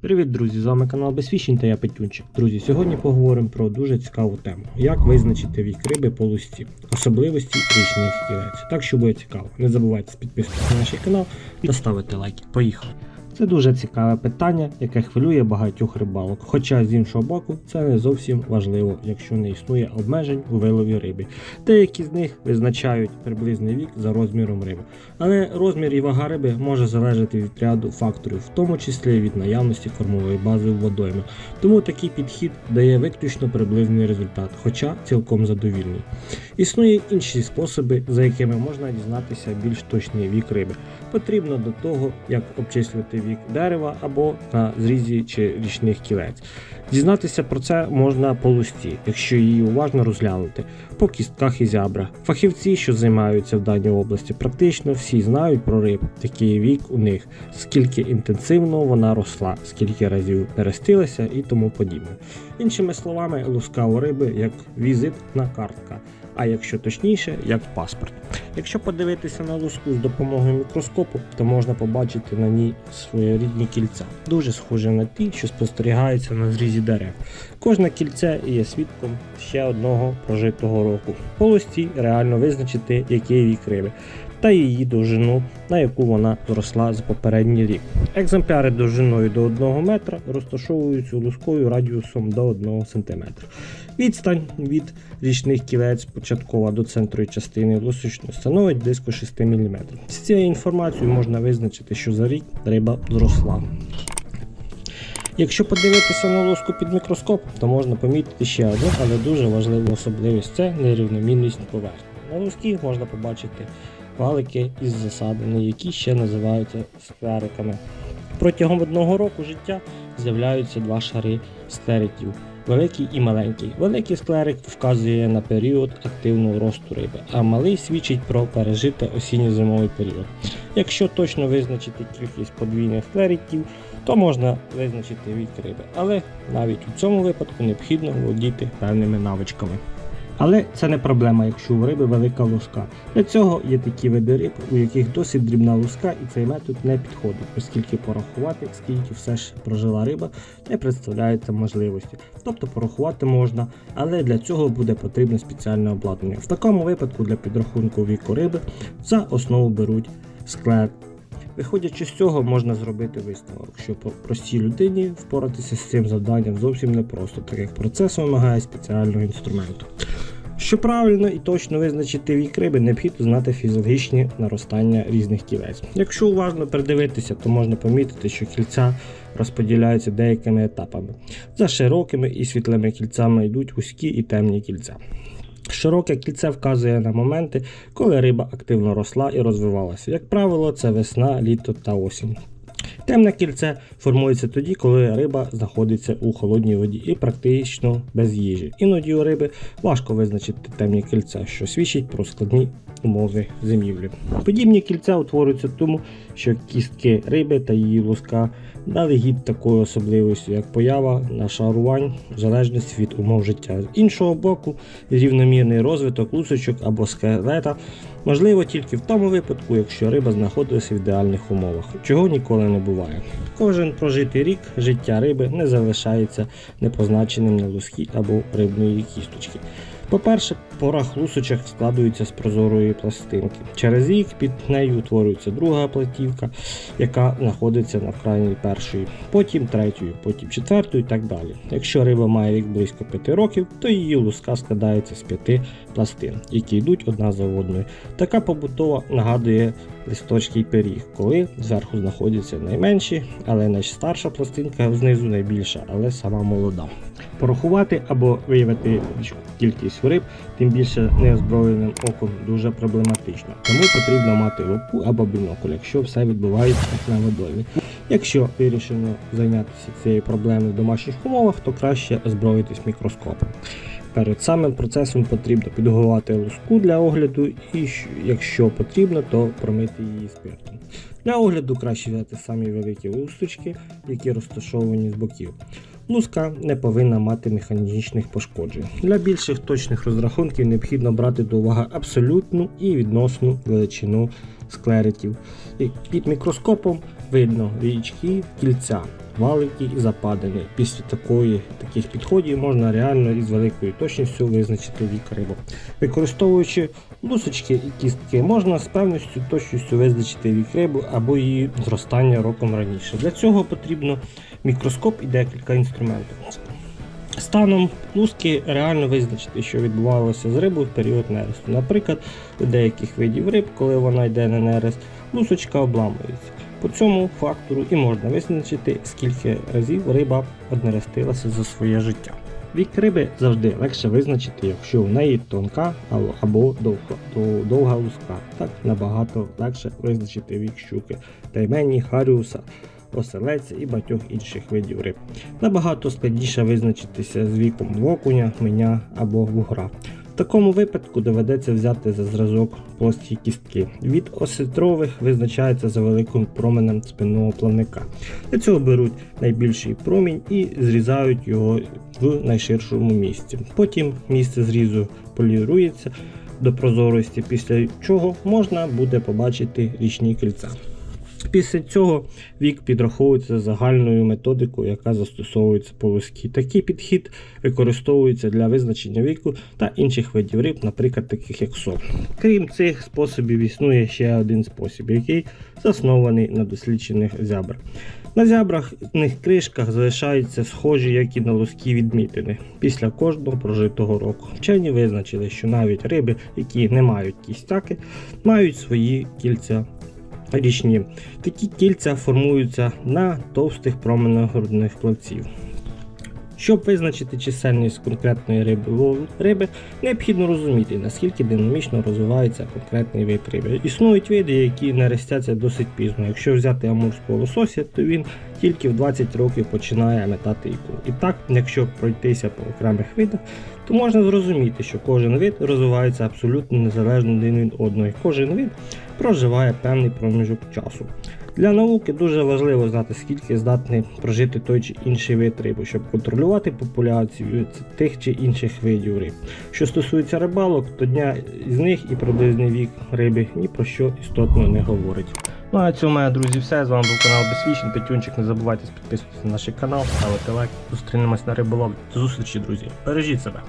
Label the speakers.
Speaker 1: Привіт, друзі! З вами канал Безфішінь та я Петюнчик. Друзі, сьогодні поговоримо про дуже цікаву тему: як визначити вік риби по лусті, особливості річних кілець. Так що буде цікаво. Не забувайте підписуватися на наш канал та ставити лайки. Поїхали! Це дуже цікаве питання, яке хвилює багатьох рибалок. Хоча з іншого боку, це не зовсім важливо, якщо не існує обмежень у вилові риби. Деякі з них визначають приблизний вік за розміром риби. Але розмір і вага риби може залежати від ряду факторів, в тому числі від наявності кормової бази в водоймі. Тому такий підхід дає виключно приблизний результат, хоча цілком задовільний. Існують інші способи, за якими можна дізнатися більш точний вік риби. Потрібно до того, як обчислювати вік дерева або на зрізі чи річних кілець. Дізнатися про це можна по лусті, якщо її уважно розглянути, по кістках і зябрах. Фахівці, що займаються в даній області, практично всі знають про риб, який вік у них, скільки інтенсивно вона росла, скільки разів перестилася і тому подібне. Іншими словами, луска у риби як візитна картка, а якщо точніше, як паспорт. Якщо подивитися на луску з допомогою мікроскопу, то можна побачити на ній своєрідні кільця, дуже схожі на ті, що спостерігаються на зрізі дерев. Кожне кільце є свідком ще одного прожитого року. По лусті реально визначити, який вік риби. Та її довжину, на яку вона зросла за попередній рік. Екземпляри довжиною до 1 метра розташовуються лускою радіусом до 1 см. Відстань від річних кілець початкова до центру частини лусочної становить близько 6 мм. З цією інформацією можна визначити, що за рік риба зросла. Якщо подивитися на лоску під мікроскоп, то можна помітити ще одну, але дуже важливу особливість це нерівномірність поверхні. На лоскі можна побачити валики із засадами, які ще називаються склериками. Протягом одного року життя з'являються два шари склериків великий і маленький. Великий склерик вказує на період активного росту риби, а малий свідчить про пережити осінньо-зимовий період. Якщо точно визначити кількість подвійних склериків, то можна визначити вік риби, але навіть у цьому випадку необхідно володіти певними навичками. Але це не проблема, якщо у риби велика луска. Для цього є такі види риб, у яких досить дрібна луска, і цей метод не підходить, оскільки порахувати, скільки все ж прожила риба, не представляється можливості. Тобто порахувати можна, але для цього буде потрібне спеціальне обладнання. В такому випадку для підрахунку віку риби за основу беруть склер. Виходячи з цього, можна зробити висновок, що по простій людині впоратися з цим завданням зовсім непросто, так як процес вимагає спеціального інструменту. Щоб правильно і точно визначити вік риби, необхідно знати фізіологічні наростання різних кілець. Якщо уважно придивитися, то можна помітити, що кільця розподіляються деякими етапами. За широкими і світлими кільцями йдуть вузькі і темні кільця. Широке кільце вказує на моменти, коли риба активно росла і розвивалася. Як правило, це весна, літо та осінь. Темне кільце формується тоді, коли риба знаходиться у холодній воді і практично без їжі. Іноді у риби важко визначити темні кільця, що свідчить про складні умови зимівлі. Подібні кільця утворюються тому, що кістки риби та її луска дали гід такою особливістю, як поява нашарувань в залежності від умов життя. З іншого боку, рівномірний розвиток лусочок або скелета можливо тільки в тому випадку, якщо риба знаходилася в ідеальних умовах, чого ніколи не буває. Кожен прожитий рік життя риби не залишається непозначеним на лускі або рибної кісточки. По-перше, пора хлусочок складується з прозорої пластинки. Через рік під нею утворюється друга платівка, яка знаходиться на крайній першої, потім третьою, потім четвертою і так далі. Якщо риба має вік близько 5 років, то її луска складається з п'яти пластин, які йдуть одна за одною. Така побутова нагадує листочкий пиріг, коли зверху знаходяться найменші, але найстарша пластинка знизу найбільша, але сама молода. Порахувати або виявити кількість риб, тим більше неозброєним оком, дуже проблематично. Тому потрібно мати лупу або бінокль, якщо все відбувається на водоймі. Якщо вирішено зайнятися цією проблемою в домашніх умовах, то краще озброїтись мікроскопом. Перед самим процесом потрібно підготувати луску для огляду і, якщо потрібно, то промити її спиртом. Для огляду краще взяти самі великі лусточки, які розташовані з боків. Луска не повинна мати механічних пошкоджень. Для більших точних розрахунків необхідно брати до уваги абсолютну і відносну величину склеретів. І під мікроскопом видно річки, кільця, валики і западини. Після такої, таких підходів можна реально із великою точністю визначити вік риби. Використовуючи лусочки і кістки, можна з певністю точністю визначити вік риби або її зростання роком раніше. Для цього потрібно мікроскоп і декілька інструментів. Станом луски реально визначити, що відбувалося з рибою в період нересту. Наприклад, у деяких видів риб, коли вона йде на нерест, лусочка обламується. По цьому фактору і можна визначити, скільки разів риба однерестилася за своє життя. Вік риби завжди легше визначити, якщо в неї тонка або- довга, то- довга луска. Так набагато легше визначити вік щуки, таймені, харіуса, оселеця і багатьох інших видів риб. Набагато складніше визначитися з віком окуня, меня або вугра. В такому випадку доведеться взяти за зразок плоскі кістки. Від осетрових визначається за великим променем спинного плавника. Для цього беруть найбільший промінь і зрізають його в найширшому місці. Потім місце зрізу полірується до прозорості, після чого можна буде побачити річні кільця. Після цього вік підраховується загальною методикою, яка застосовується по луськи. Такий підхід використовується для визначення віку та інших видів риб, наприклад, таких як сом. Крім цих способів, існує ще один спосіб, який заснований на досліджених зябрах. На зябрахних кришках залишаються схожі, як і на луски відмітини після кожного прожитого року. Вчені визначили, що навіть риби, які не мають кістяки, мають свої кільця річні. Такі кільця формуються на товстих променах грудних плавців. Щоб визначити чисельність конкретної риби риби, необхідно розуміти, наскільки динамічно розвивається конкретний вид риби. Існують види, які нерестяться досить пізно. Якщо взяти амурського лосося, то він тільки в 20 років починає метати ікру. І так, якщо пройтися по окремих видах, то можна зрозуміти, що кожен вид розвивається абсолютно незалежно один від одного. І кожен вид проживає певний проміжок часу. Для науки дуже важливо знати, скільки здатний прожити той чи інший вид риби, щоб контролювати популяцію тих чи інших видів риб. Що стосується рибалок, то дня з них і приблизний вік риби ні про що істотно не говорить. Ну а цьому, мої друзі, все. З вами був канал Безвічний Петюнчик. Не забувайте підписуватися на наш канал, ставити лайк. Зустрінемось на риболовлі. До зустрічі, друзі. Бережіть себе.